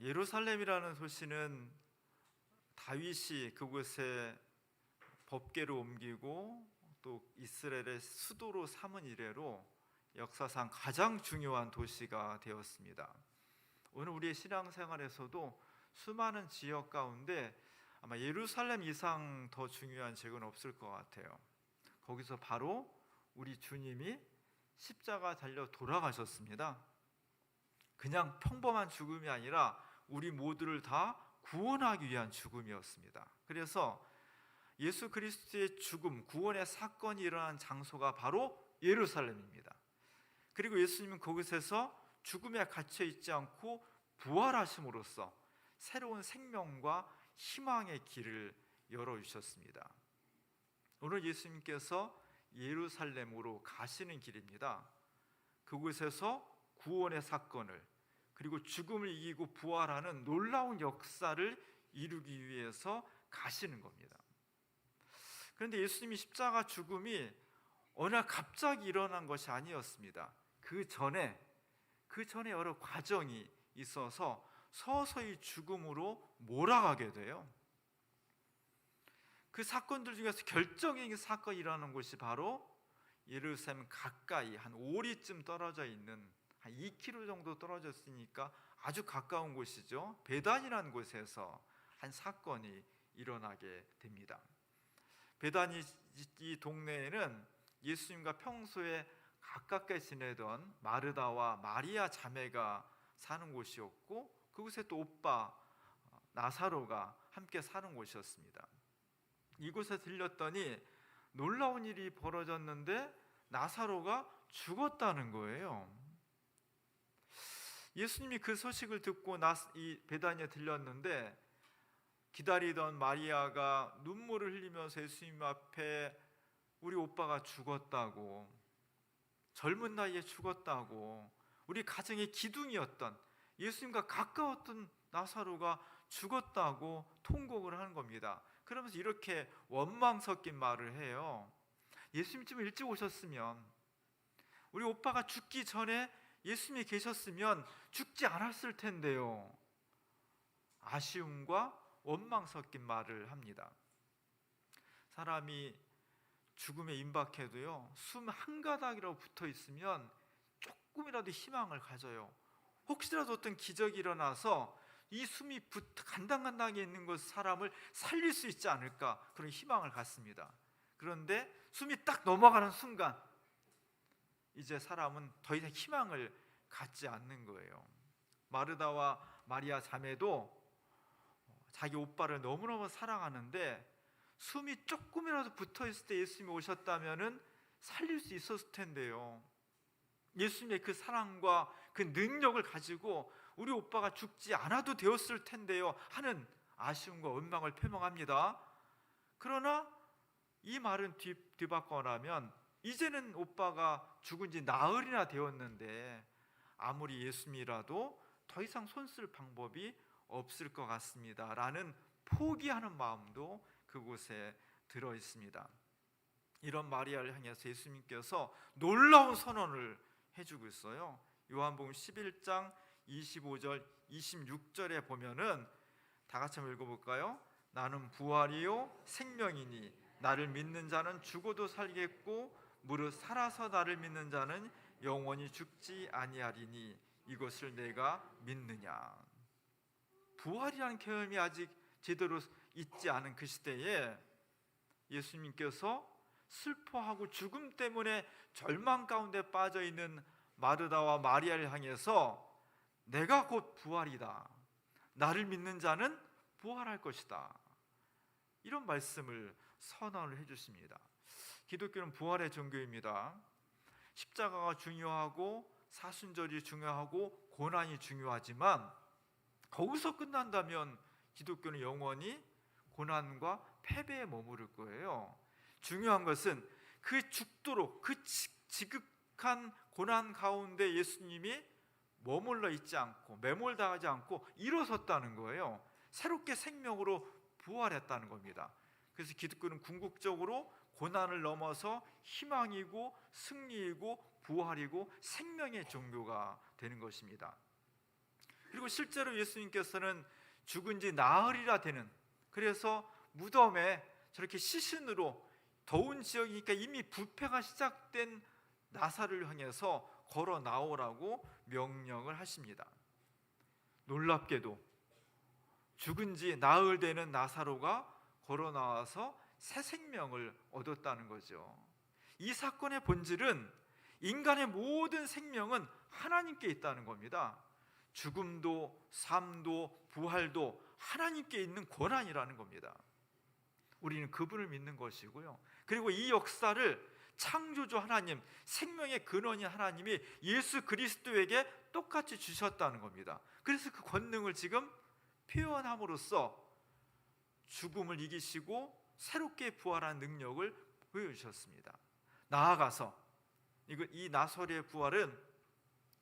예루살렘이라는 도시는 다윗이 그곳에 법계로 옮기고 또 이스라엘의 수도로 삼은 이래로 역사상 가장 중요한 도시가 되었습니다. 오늘 우리의 신앙생활에서도 수많은 지역 가운데 아마 예루살렘 이상 더 중요한 지역은 없을 것 같아요. 거기서 바로 우리 주님이 십자가 달려 돌아가셨습니다. 그냥 평범한 죽음이 아니라 우리 모두를 다 구원하기 위한 죽음이었습니다. 그래서 예수 그리스도의 죽음, 구원의 사건이 일어난 장소가 바로 예루살렘입니다. 그리고 예수님은 그곳에서 죽음에 갇혀 있지 않고 부활하심으로써 새로운 생명과 희망의 길을 열어 주셨습니다. 오늘 예수님께서 예루살렘으로 가시는 길입니다. 그곳에서 구원의 사건을 그리고 죽음을 이기고 부활하는 놀라운 역사를 이루기 위해서 가시는 겁니다. 그런데 예수님이 십자가 죽음이 어느 날 갑자기 일어난 것이 아니었습니다. 그 전에 그 전에 여러 과정이 있어서 서서히 죽음으로 몰아가게 돼요. 그 사건들 중에서 결정적인 사건이 일어나는 곳이 바로 예루살렘 가까이 한 5리쯤 떨어져 있는 한 2km 정도 떨어졌으니까 아주 가까운 곳이죠. 베단이라는 곳에서 한 사건이 일어나게 됩니다. 베단이 이 동네에는 예수님과 평소에 가깝게 지내던 마르다와 마리아 자매가 사는 곳이었고 그곳에 또 오빠 나사로가 함께 사는 곳이었습니다. 이곳에 들렸더니 놀라운 일이 벌어졌는데 나사로가 죽었다는 거예요. 예수님이 그 소식을 듣고 이 베다니에 들렸는데 기다리던 마리아가 눈물을 흘리면서 예수님 앞에 우리 오빠가 죽었다고 젊은 나이에 죽었다고 우리 가정의 기둥이었던 예수님과 가까웠던 나사로가 죽었다고 통곡을 하는 겁니다. 그러면서 이렇게 원망 섞인 말을 해요. 예수님 좀 일찍 오셨으면 우리 오빠가 죽기 전에 예수님이 계셨으면 죽지 않았을 텐데요. 아쉬움과 원망 섞인 말을 합니다. 사람이 죽음에 임박해도요, 숨 한 가닥이라도 붙어 있으면 조금이라도 희망을 가져요. 혹시라도 어떤 기적이 일어나서 이 숨이 간당간당하게 있는 것 사람을 살릴 수 있지 않을까 그런 희망을 갖습니다. 그런데 숨이 딱 넘어가는 순간 이제 사람은 더 이상 희망을 갖지 않는 거예요. 마르다와 마리아 자매도 자기 오빠를 너무너무 사랑하는데 숨이 조금이라도 붙어 있을 때 예수님이 오셨다면은 살릴 수 있었을 텐데요. 예수님의 그 사랑과 그 능력을 가지고 우리 오빠가 죽지 않아도 되었을 텐데요 하는 아쉬움과 원망을 표명합니다. 그러나 이 말은 뒤, 뒤바꿔라면 이제는 오빠가 죽은 지 나흘이나 되었는데 아무리 예수님이라도 더 이상 손쓸 방법이 없을 것 같습니다. 라는 포기하는 마음도 그곳에 들어 있습니다. 이런 마리아를 향해서 예수님께서 놀라운 선언을 해주고 있어요. 요한복음 11장 25절 26절에 보면은 다 같이 한번 읽어볼까요? 나는 부활이요 생명이니 나를 믿는 자는 죽어도 살겠고 무릇 살아서 나를 믿는 자는 영원히 죽지 아니하리니 이것을 내가 믿느냐. 부활이라는 개념이 아직 제대로 있지 않은 그 시대에 예수님께서 슬퍼하고 죽음 때문에 절망 가운데 빠져 있는 마르다와 마리아를 향해서 내가 곧 부활이다. 나를 믿는 자는 부활할 것이다. 이런 말씀을 선언을 해 주십니다. 기독교는 부활의 종교입니다. 십자가가 중요하고 사순절이 중요하고 고난이 중요하지만 거기서 끝난다면 기독교는 영원히 고난과 패배에 머무를 거예요. 중요한 것은 그 죽도록 그 지극한 고난 가운데 예수님이 머물러 있지 않고 매몰당하지 않고 일어섰다는 거예요. 새롭게 생명으로 부활했다는 겁니다. 그래서 기독교는 궁극적으로 고난을 넘어서 희망이고 승리이고 부활이고 생명의 종교가 되는 것입니다. 그리고 실제로 예수님께서는 죽은 지 나흘이라 되는 그래서 무덤에 저렇게 시신으로 더운 지역이니까 이미 부패가 시작된 나사를 향해서 걸어 나오라고 명령을 하십니다. 놀랍게도 죽은 지 나흘 되는 나사로가 걸어 나와서 새 생명을 얻었다는 거죠. 이 사건의 본질은 인간의 모든 생명은 하나님께 있다는 겁니다. 죽음도 삶도 부활도 하나님께 있는 권한이라는 겁니다. 우리는 그분을 믿는 것이고요. 그리고 이 역사를 창조주 하나님, 생명의 근원인 하나님이 예수 그리스도에게 똑같이 주셨다는 겁니다. 그래서 그 권능을 지금 표현함으로써 죽음을 이기시고 새롭게 부활한 능력을 보여주셨습니다. 나아가서 이 나설의 부활은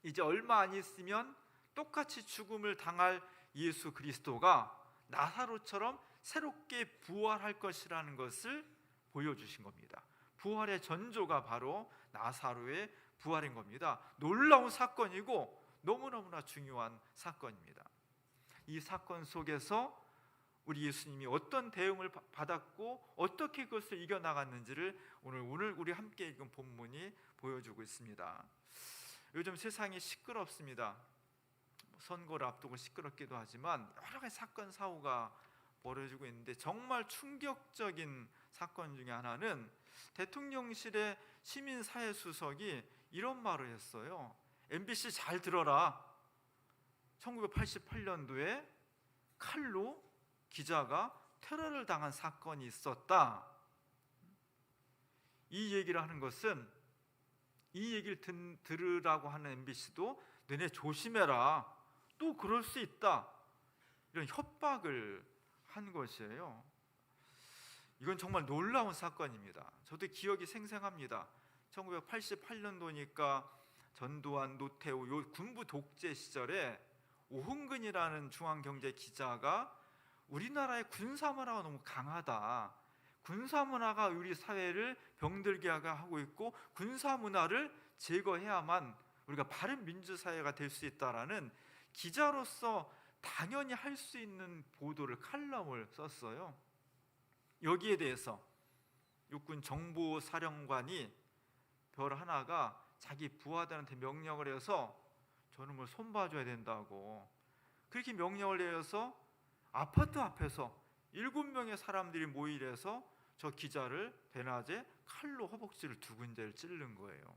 이제 얼마 안 있으면 똑같이 죽음을 당할 예수 그리스도가 나사로처럼 새롭게 부활할 것이라는 것을 보여주신 겁니다. 부활의 전조가 바로 나사로의 부활인 겁니다. 놀라운 사건이고 너무너무나 중요한 사건입니다. 이 사건 속에서 우리 예수님이 어떤 대응을 바- 받았고 어떻게 그것을 이겨 나갔는지를 오늘 오늘 우리 함께 읽은 본문이 보여주고 있습니다. 요즘 세상이 시끄럽습니다. 선거를 앞두고 시끄럽기도 하지만 여러 가지 사건 사고가 벌어지고 있는데 정말 충격적인 사건 중에 하나는 대통령실의 시민 사회 수석이 이런 말을 했어요. MBC 잘 들어라. 1988년도에 칼로 기자가 테러를 당한 사건이 있었다. 이 얘기를 하는 것은 이 얘기를 든, 들으라고 하는 MBC도 너네 조심해라. 또 그럴 수 있다. 이런 협박을 한 것이에요. 이건 정말 놀라운 사건입니다. 저도 기억이 생생합니다. 1988년도니까 전두환, 노태우 요 군부 독재 시절에 오흥근이라는 중앙경제 기자가 우리나라의 군사 문화가 너무 강하다. 군사 문화가 우리 사회를 병들게 하고 있고 군사 문화를 제거해야만 우리가 바른 민주 사회가 될 수 있다라는 기자로서 당연히 할 수 있는 보도를 칼럼을 썼어요. 여기에 대해서 육군 정보사령관이 별 하나가 자기 부하들한테 명령을 해서 저놈을 손봐줘야 된다고 그렇게 명령을 내려서 아파트 앞에서 일곱 명의 사람들이 모이래서 저 기자를 대낮에 칼로 허벅지를 두 군데를 찌른 거예요.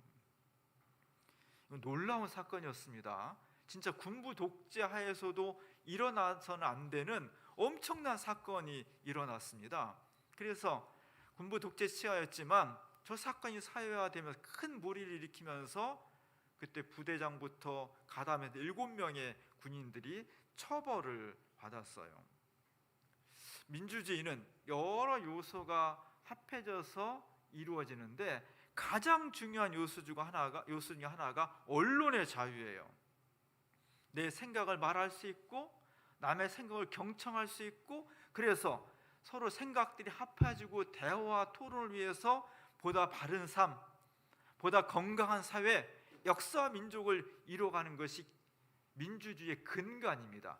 놀라운 사건이었습니다. 진짜 군부 독재 하에서도 일어나서는 안 되는 엄청난 사건이 일어났습니다. 그래서 군부 독재 시하였지만 저 사건이 사회화되면서 큰 무리를 일으키면서 그때 부대장부터 가담해서 일곱 명의 군인들이 처벌을 받았어요. 민주주의는 여러 요소가 합해져서 이루어지는데 가장 중요한 요소 중 하나가 요소 중에 하나가 언론의 자유예요. 내 생각을 말할 수 있고 남의 생각을 경청할 수 있고 그래서 서로 생각들이 합해지고 대화와 토론을 위해서 보다 바른 삶, 보다 건강한 사회, 역사와 민족을 이뤄가는 것이 민주주의의 근간입니다.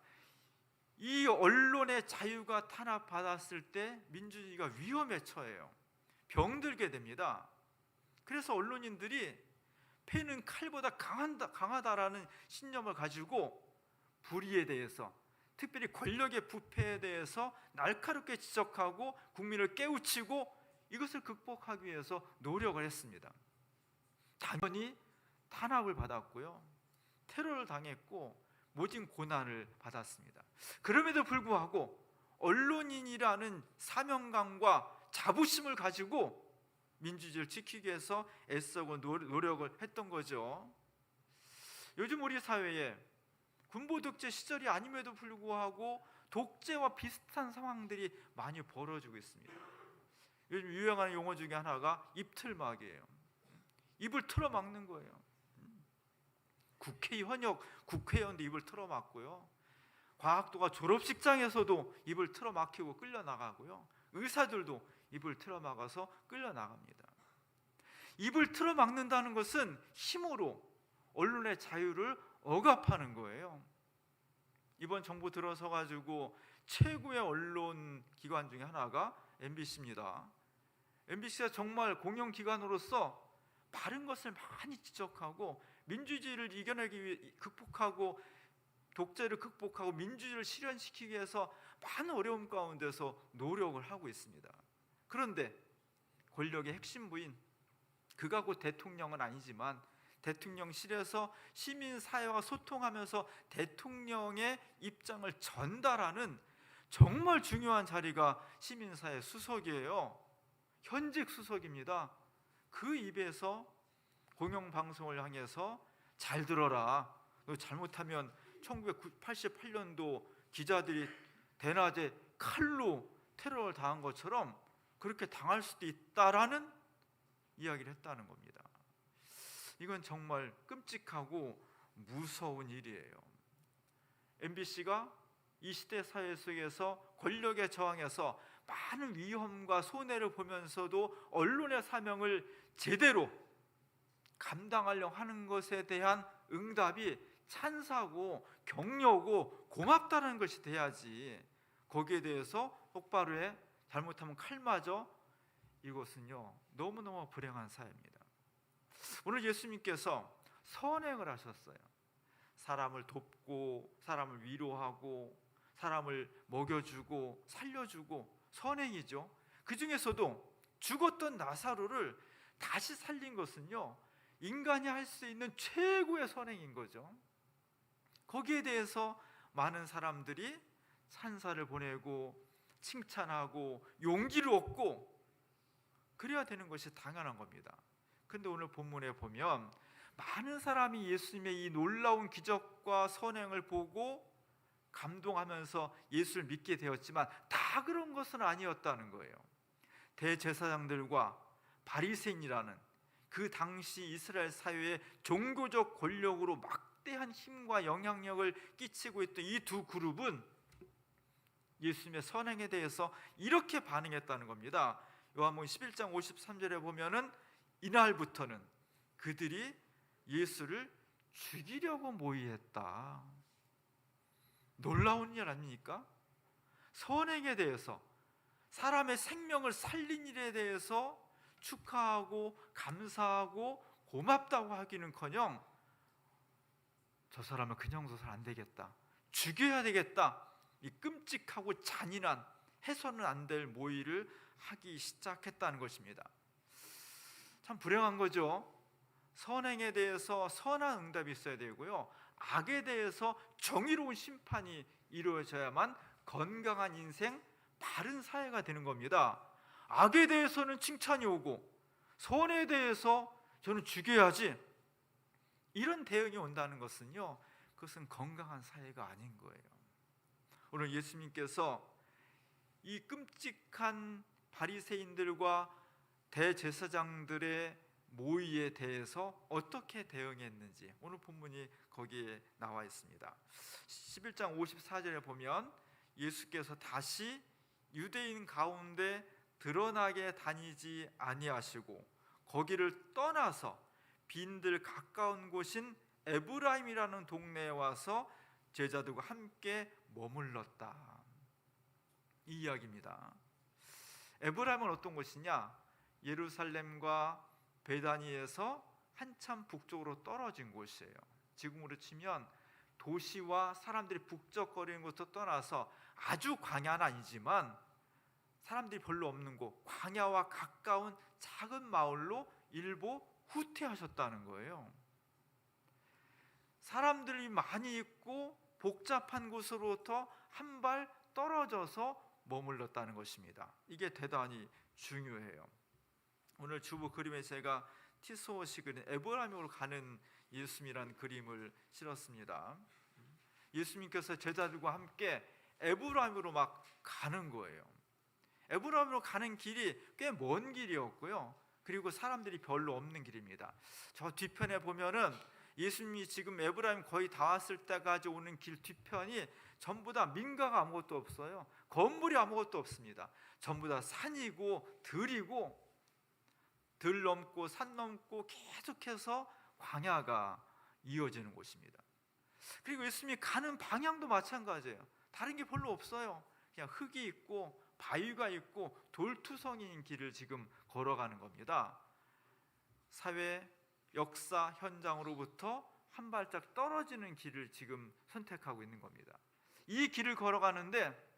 이 언론의 자유가 탄압받았을 때 민주주의가 위험에 처해요. 병들게 됩니다. 그래서 언론인들이 패는 칼보다 강한다, 강하다라는 신념을 가지고 불의에 대해서 특별히 권력의 부패에 대해서 날카롭게 지적하고 국민을 깨우치고 이것을 극복하기 위해서 노력을 했습니다. 당연히 탄압을 받았고요. 테러를 당했고 모진 고난을 받았습니다. 그럼에도 불구하고 언론인이라는 사명감과 자부심을 가지고 민주주의를 지키기 위해서 애쓰고 노력을 했던 거죠. 요즘 우리 사회에 군부 독재 시절이 아님에도 불구하고 독재와 비슷한 상황들이 많이 벌어지고 있습니다. 요즘 유행하는 용어 중에 하나가 입틀막이에요. 입을 틀어막는 거예요. 국회 현역 국회의원도 입을 틀어막고요. 과학도가 졸업식장에서도 입을 틀어막히고 끌려 나가고요. 의사들도 입을 틀어막아서 끌려 나갑니다. 입을 틀어막는다는 것은 힘으로 언론의 자유를 억압하는 거예요. 이번 정부 들어서 가지고 최고의 언론 기관 중에 하나가 MBC입니다. MBC가 정말 공영 기관으로서 바른 것을 많이 지적하고 민주주의를 이겨내기 위해 극복하고 독재를 극복하고 민주주의를 실현시키기 위해서 많은 어려움 가운데서 노력을 하고 있습니다. 그런데 권력의 핵심 부인 그가 곧 대통령은 아니지만 대통령실에서 시민 사회와 소통하면서 대통령의 입장을 전달하는 정말 중요한 자리가 시민 사회 수석이에요. 현직 수석입니다. 그 입에서 공영 방송을 향해서 잘 들어라. 너 잘못하면 1988년도 기자들이 대낮에 칼로 테러를 당한 것처럼 그렇게 당할 수도 있다라는 이야기를 했다는 겁니다. 이건 정말 끔찍하고 무서운 일이에요. MBC가 이 시대 사회 속에서 권력에 저항해서 많은 위험과 손해를 보면서도 언론의 사명을 제대로 감당하려고 하는 것에 대한 응답이 찬사고 격려고 고맙다는 것이 돼야지. 거기에 대해서 똑바로 해. 잘못하면 칼마저 이것은요 너무너무 불행한 사회입니다. 오늘 예수님께서 선행을 하셨어요. 사람을 돕고 사람을 위로하고 사람을 먹여주고 살려주고 선행이죠. 그 중에서도 죽었던 나사로를 다시 살린 것은요 인간이 할 수 있는 최고의 선행인 거죠 거기에 대해서 많은 사람들이 찬사를 보내고 칭찬하고 용기를 얻고 그래야 되는 것이 당연한 겁니다. 근데 오늘 본문에 보면 많은 사람이 예수님의 이 놀라운 기적과 선행을 보고 감동하면서 예수를 믿게 되었지만 다 그런 것은 아니었다는 거예요. 대제사장들과 바리새인이라는 그 당시 이스라엘 사회의 종교적 권력으로 막대한 힘과 영향력을 끼치고 있던 이 두 그룹은 예수님의 선행에 대해서 이렇게 반응했다는 겁니다. 요한복음 11장 53절에 보면은 이날부터는 그들이 예수를 죽이려고 모의했다. 놀라운 일 아닙니까? 선행에 대해서 사람의 생명을 살린 일에 대해서 축하하고 감사하고 고맙다고 하기는커녕 저 사람은 그냥 둬서는 안 되겠다. 죽여야 되겠다. 이 끔찍하고 잔인한 해서는 안 될 모의를 하기 시작했다는 것입니다. 참 불행한 거죠. 선행에 대해서 선한 응답이 있어야 되고요. 악에 대해서 정의로운 심판이 이루어져야만 건강한 인생, 바른 사회가 되는 겁니다. 악에 대해서는 칭찬이 오고 선에 대해서 저는 죽여야지 이런 대응이 온다는 것은요. 그것은 건강한 사회가 아닌 거예요. 오늘 예수님께서 이 끔찍한 바리새인들과 대제사장들의 모의에 대해서 어떻게 대응했는지 오늘 본문이 거기에 나와 있습니다. 11장 54절에 보면 예수께서 다시 유대인 가운데 드러나게 다니지 아니하시고 거기를 떠나서 빈들 가까운 곳인 에브라임이라는 동네에 와서 제자들과 함께 머물렀다. 이 이야기입니다. 에브라임은 어떤 곳이냐? 예루살렘과 베다니에서 한참 북쪽으로 떨어진 곳이에요. 지금으로 치면 도시와 사람들이 북적거리는 곳도 떠나서 아주 광야는 아니지만 사람들이 별로 없는 곳, 광야와 가까운 작은 마을로 일부 후퇴하셨다는 거예요. 사람들이 많이 있고 복잡한 곳으로부터 한 발 떨어져서 머물렀다는 것입니다. 이게 대단히 중요해요. 오늘 주부 그림에 제가 티소시 그린 에브라임으로 가는 예수님이라는 그림을 실었습니다. 예수님께서 제자들과 함께 에브라임으로 막 가는 거예요. 에브라임으로 가는 길이 꽤 먼 길이었고요. 그리고 사람들이 별로 없는 길입니다. 저 뒤편에 보면은 예수님이 지금 에브라임 거의 다 왔을 때까지 오는 길 뒤편이 전부 다 민가가 아무것도 없어요. 건물이 아무것도 없습니다. 전부 다 산이고 들이고 들 넘고 산 넘고 계속해서 광야가 이어지는 곳입니다. 그리고 예수님이 가는 방향도 마찬가지예요. 다른 게 별로 없어요. 그냥 흙이 있고 바위가 있고 돌투성인 길을 지금 걸어가는 겁니다. 사회 역사 현장으로부터 한 발짝 떨어지는 길을 지금 선택하고 있는 겁니다. 이 길을 걸어가는데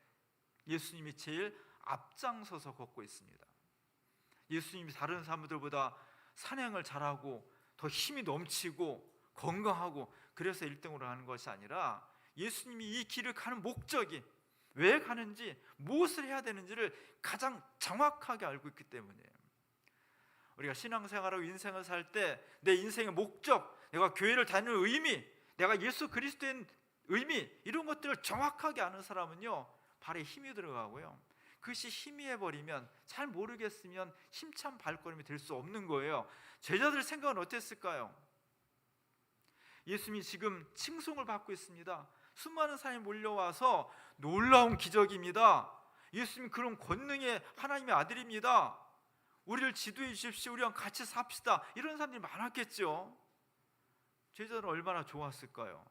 예수님이 제일 앞장서서 걷고 있습니다. 예수님이 다른 사람들보다 산행을 잘하고 더 힘이 넘치고 건강하고 그래서 1등으로 하는 것이 아니라 예수님이 이 길을 가는 목적이 왜 가는지 무엇을 해야 되는지를 가장 정확하게 알고 있기 때문이에요. 우리가 신앙생활하고 인생을 살 때 내 인생의 목적, 내가 교회를 다니는 의미, 내가 예수 그리스도의 의미 이런 것들을 정확하게 아는 사람은요 발에 힘이 들어가고요. 그것이 희미해 버리면 잘 모르겠으면 힘찬 발걸음이 될 수 없는 거예요. 제자들 생각은 어땠을까요? 예수님이 지금 칭송을 받고 있습니다. 수많은 사람이 몰려와서 놀라운 기적입니다. 예수님 그런 권능의 하나님의 아들입니다. 우리를 지도해 주십시오. 우리랑 같이 삽시다. 이런 사람들이 많았겠죠. 제자들은 얼마나 좋았을까요?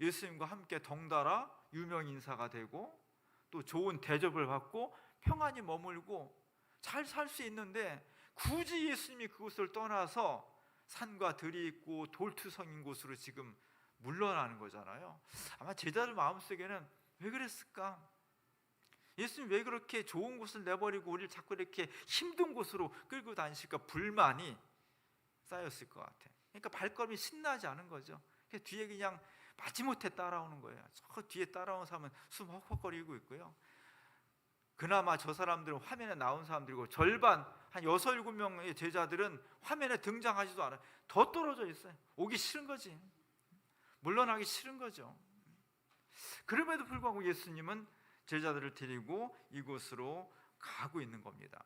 예수님과 함께 덩달아 유명 인사가 되고 또 좋은 대접을 받고 평안히 머물고 잘 살 수 있는데 굳이 예수님이 그곳을 떠나서 산과 들이 있고 돌투성인 곳으로 지금 물러나는 거잖아요. 아마 제자들 마음속에는 왜 그랬을까? 예수님 왜 그렇게 좋은 곳을 내버리고 우리를 자꾸 이렇게 힘든 곳으로 끌고 다니실까 불만이 쌓였을 것 같아. 그러니까 발걸음이 신나지 않은 거죠. 그래서 뒤에 그냥 마지못해 따라오는 거예요. 저 뒤에 따라오는 사람은 숨 헉헉거리고 있고요. 그나마 저 사람들은 화면에 나온 사람들이고 절반 한 여섯 일곱 명의 제자들은 화면에 등장하지도 않아요. 더 떨어져 있어요. 오기 싫은 거지. 물러나기 싫은 거죠. 그럼에도 불구하고 예수님은 제자들을 데리고 이곳으로 가고 있는 겁니다.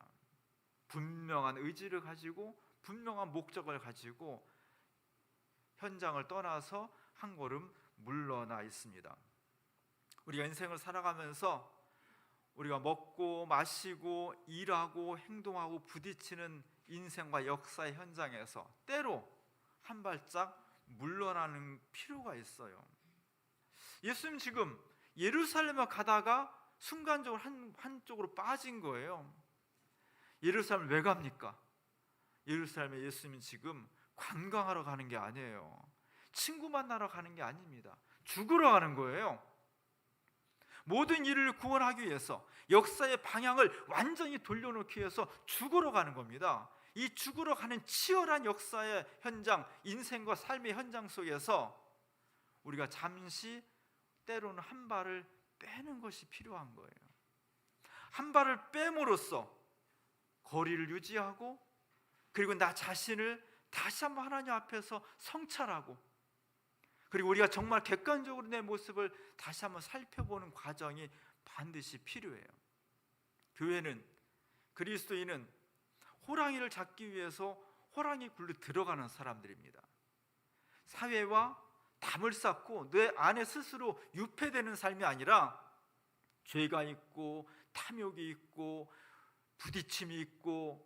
분명한 의지를 가지고 분명한 목적을 가지고 현장을 떠나서 한 걸음 물러나 있습니다. 우리가 인생을 살아가면서 우리가 먹고 마시고 일하고 행동하고 부딪히는 인생과 역사의 현장에서 때로 한 발짝 물러나는 필요가 있어요. 예수님 지금 예루살렘에 가다가 순간적으로 한 한쪽으로 빠진 거예요. 예루살렘 왜 갑니까? 예루살렘에 예수님은 지금 관광하러 가는 게 아니에요. 친구 만나러 가는 게 아닙니다. 죽으러 가는 거예요. 모든 일을 구원하기 위해서 역사의 방향을 완전히 돌려놓기 위해서 죽으러 가는 겁니다. 이 죽으러 가는 치열한 역사의 현장, 인생과 삶의 현장 속에서 우리가 잠시 때로는 한 발을 빼는 것이 필요한 거예요. 한 발을 빼므로써 거리를 유지하고 그리고 나 자신을 다시 한번 하나님 앞에서 성찰하고 그리고 우리가 정말 객관적으로 내 모습을 다시 한번 살펴보는 과정이 반드시 필요해요. 교회는 그리스도인은 호랑이를 잡기 위해서 호랑이 굴로 들어가는 사람들입니다. 사회와 담을 쌓고 내 안에 스스로 유폐되는 삶이 아니라 죄가 있고 탐욕이 있고 부딪힘이 있고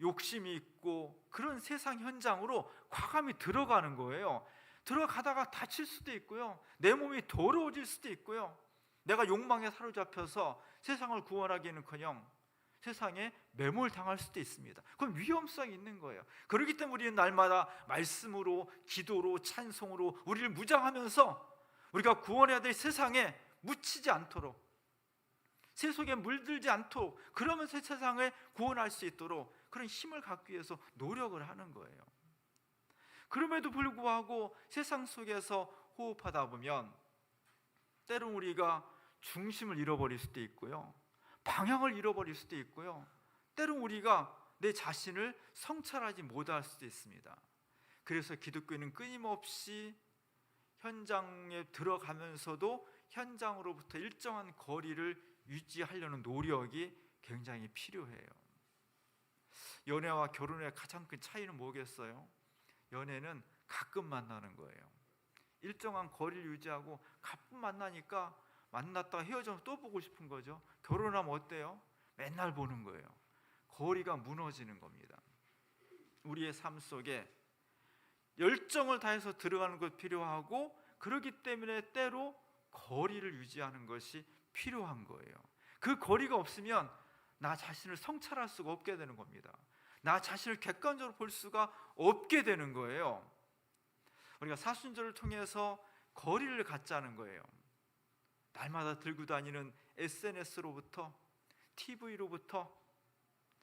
욕심이 있고 그런 세상 현장으로 과감히 들어가는 거예요. 들어가다가 다칠 수도 있고요. 내 몸이 더러워질 수도 있고요. 내가 욕망에 사로잡혀서 세상을 구원하기는커녕 세상에 매몰당할 수도 있습니다. 그건 위험성이 있는 거예요. 그렇기 때문에 우리는 날마다 말씀으로, 기도로, 찬송으로 우리를 무장하면서 우리가 구원해야 될 세상에 묻히지 않도록 세 속에 물들지 않도록 그러면서 세상을 구원할 수 있도록 그런 힘을 갖기 위해서 노력을 하는 거예요. 그럼에도 불구하고 세상 속에서 호흡하다 보면 때론 우리가 중심을 잃어버릴 수도 있고요. 방향을 잃어버릴 수도 있고요. 때론 우리가 내 자신을 성찰하지 못할 수도 있습니다. 그래서 기독교는 끊임없이 현장에 들어가면서도 현장으로부터 일정한 거리를 유지하려는 노력이 굉장히 필요해요. 연애와 결혼의 가장 큰 차이는 뭐겠어요? 연애는 가끔 만나는 거예요. 일정한 거리를 유지하고 가끔 만나니까 만났다가 헤어져서 또 보고 싶은 거죠. 결혼하면 어때요? 맨날 보는 거예요. 거리가 무너지는 겁니다. 우리의 삶 속에 열정을 다해서 들어가는 것 필요하고 그렇기 때문에 때로 거리를 유지하는 것이 필요한 거예요. 그 거리가 없으면 나 자신을 성찰할 수가 없게 되는 겁니다. 나 자신을 객관적으로 볼 수가 없게 되는 거예요. 우리가 사순절을 통해서 거리를 갖자는 거예요. 날마다 들고 다니는 SNS로부터 TV로부터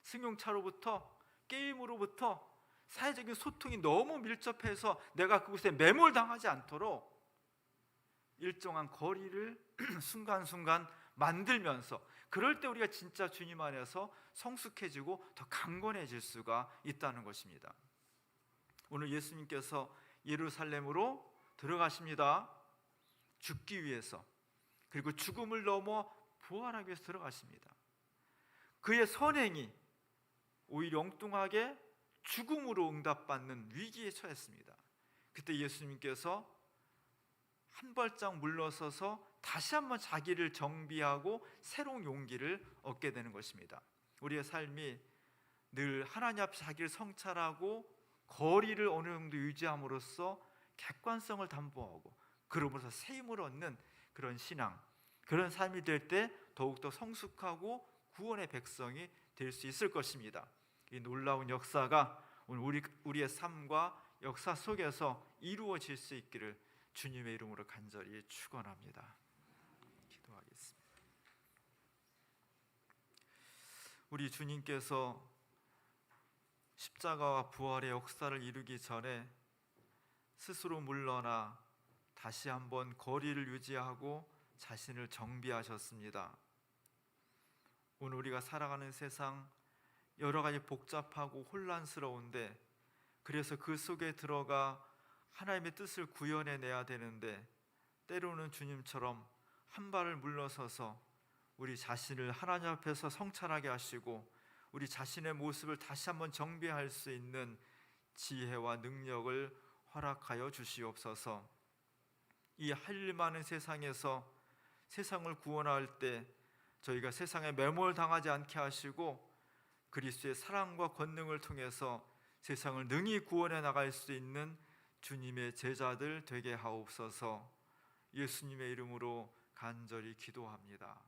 승용차로부터 게임으로부터 사회적인 소통이 너무 밀접해서 내가 그곳에 매몰당하지 않도록 일정한 거리를 순간순간 만들면서 그럴 때 우리가 진짜 주님 안에서 성숙해지고 더 강건해질 수가 있다는 것입니다. 오늘 예수님께서 예루살렘으로 들어가십니다. 죽기 위해서 그리고 죽음을 넘어 부활하기 위해서 들어가십니다. 그의 선행이 오히려 엉뚱하게 죽음으로 응답받는 위기에 처했습니다. 그때 예수님께서 한 발짝 물러서서 다시 한번 자기를 정비하고 새로운 용기를 얻게 되는 것입니다. 우리의 삶이 늘 하나님 앞에 자기를 성찰하고 거리를 어느 정도 유지함으로써 객관성을 담보하고 그러면서 새 힘을 얻는 그런 신앙, 그런 삶이 될 때 더욱더 성숙하고 구원의 백성이 될 수 있을 것입니다. 이 놀라운 역사가 오늘 우리 우리의 삶과 역사 속에서 이루어질 수 있기를 주님의 이름으로 간절히 축원합니다. 기도하겠습니다. 우리 주님께서 십자가와 부활의 역사를 이루기 전에 스스로 물러나 다시 한번 거리를 유지하고 자신을 정비하셨습니다. 오늘 우리가 살아가는 세상 여러 가지 복잡하고 혼란스러운데 그래서 그 속에 들어가 하나님의 뜻을 구현해 내야 되는데 때로는 주님처럼 한 발을 물러서서 우리 자신을 하나님 앞에서 성찰하게 하시고 우리 자신의 모습을 다시 한번 정비할 수 있는 지혜와 능력을 허락하여 주시옵소서. 이 할 일 많은 세상에서 세상을 구원할 때 저희가 세상에 매몰당하지 않게 하시고 그리스도의 사랑과 권능을 통해서 세상을 능히 구원해 나갈 수 있는 주님의 제자들 되게 하옵소서. 예수님의 이름으로 간절히 기도합니다.